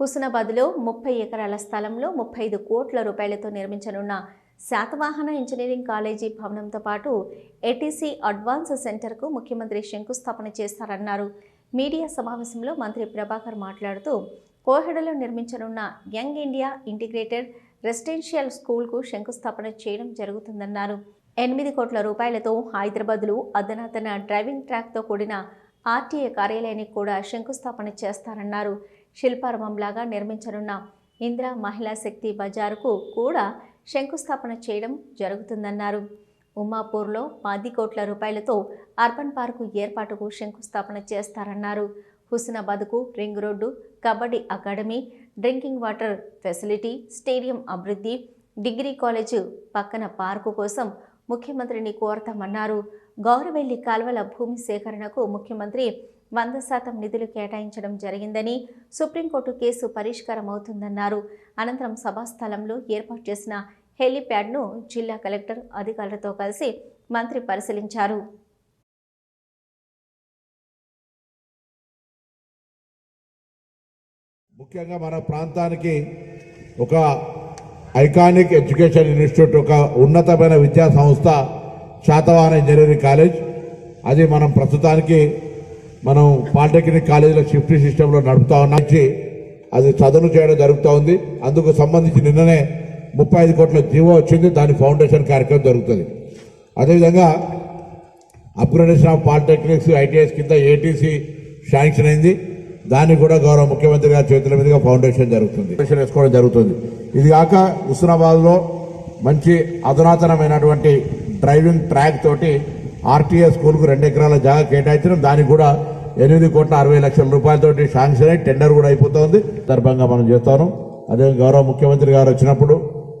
హుస్నాబాద్లో ముప్పై ఎకరాల స్థలంలో ముప్పై ఐదు కోట్ల రూపాయలతో నిర్మించనున్న శాతవాహన ఇంజనీరింగ్ కాలేజీ భవనంతో పాటు ఏటీసీ అడ్వాన్స్ సెంటర్కు ముఖ్యమంత్రి శంకుస్థాపన చేస్తారన్నారు. మీడియా సమావేశంలో మంత్రి ప్రభాకర్ మాట్లాడుతూ కోహెడలో నిర్మించనున్న యంగ్ ఇండియా ఇంటిగ్రేటెడ్ రెసిడెన్షియల్ స్కూల్కు శంకుస్థాపన చేయడం జరుగుతుందన్నారు. ఎనిమిది కోట్ల రూపాయలతో హైదరాబాద్లో అధునాతన డ్రైవింగ్ ట్రాక్తో కూడిన ఆర్టీఏ కార్యాలయానికి కూడా శంకుస్థాపన చేస్తారన్నారు శిల్పారంభంలాగా నిర్మించనున్న ఇందిరా మహిళా శక్తి బజారుకు కూడా శంకుస్థాపన చేయడం జరుగుతుందన్నారు. ఉమ్మాపూర్లో పది కోట్ల రూపాయలతో అర్బన్ పార్కు ఏర్పాటుకు శంకుస్థాపన చేస్తారన్నారు హుస్నాబాద్కు ring road kabaddi academy drinking water facility stadium అభివృద్ధి డిగ్రీ కాలేజ్ పక్కన పార్కు కోసం ముఖ్యమంత్రిని కోరతామన్నారు గౌరవెల్లి కాల్వల భూమి సేకరణకు ముఖ్యమంత్రి వంద శాతం నిధులు కేటాయించడం జరిగిందని సుప్రీంకోర్టు కేసు పరిష్కారం అవుతుందన్నారు అనంతరం సభాస్థలంలో ఏర్పాటు చేసిన హెలీప్యాడ్ను జిల్లా కలెక్టర్ అధికారులతో కలిసి మంత్రి పరిశీలించారు. ముఖ్యంగా మన ప్రాంతానికి ఒక ఐకానిక్ ఎడ్యుకేషన్ ఇన్స్టిట్యూట్ ఒక ఉన్నతమైన విద్యా సంస్థ శాతవాహన ఇంజనీరింగ్ కాలేజ్. అది మనం ప్రస్తుతానికి మనం పాలిటెక్నిక్ కాలేజీలో షిఫ్ట్ సిస్టంలో నడుపుతా ఉన్నాం. అది చదును చేయడం జరుగుతూ ఉంది. అందుకు సంబంధించి నిన్ననే ముప్పై ఐదు కోట్ల జీవో వచ్చింది. దాని ఫౌండేషన్ కార్యక్రమం జరుగుతుంది. అదేవిధంగా అప్గ్రేడేషన్ ఆఫ్ పాలిటెక్నిక్స్ ఐటీఐస్ కింద ఏటీసీ శాంక్షన్ అయింది. దాన్ని కూడా గౌరవ ముఖ్యమంత్రి గారి చేతుల మీదుగా ఫౌండేషన్ జరుగుతుంది. ఫౌండేషన్ వేసుకోవడం జరుగుతుంది. ఇది కాక హుస్నాబాద్లో మంచి అధునాతనమైనటువంటి డ్రైవింగ్ ట్రాక్ తోటి ఆర్టీఏ స్కూల్కు రెండు ఎకరాల జాగా కేటాయించడం దానికి కూడా ఎనిమిది కోట్ల అరవై లక్షల రూపాయలతోటి శాంక్షన్ అయి టెండర్ కూడా అయిపోతుంది. సందర్భంగా మనం చేస్తాను. అదే గౌరవ ముఖ్యమంత్రి గారు వచ్చినప్పుడు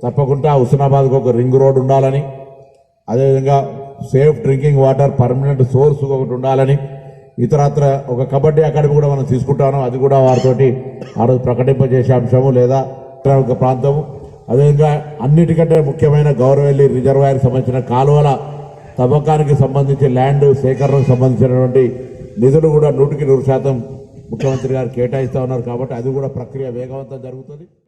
తప్పకుండా హుస్నాబాద్కు ఒక రింగ్ రోడ్ ఉండాలని అదేవిధంగా safe drinking water permanent source ఒకటి ఉండాలని ఇతరత్ర ఒక కబడ్డీ అకాడమీ కూడా మనం తీసుకుంటాను. అది కూడా వారితోటి ఆ రోజు ప్రకటింపజేసే అంశము లేదా ఒక ప్రాంతము. అదేవిధంగా అన్నిటికంటే ముఖ్యమైన గౌరవెల్లి రిజర్వాయర్ సంబంధించిన కాలువల తవ్వకానికి సంబంధించి ల్యాండ్ సేకరణకు సంబంధించినటువంటి నిధులు కూడా నూటికి నూరు శాతం ముఖ్యమంత్రి గారు కేటాయిస్తూ ఉన్నారు కాబట్టి అది కూడా ప్రక్రియ వేగవంతం జరుగుతుంది.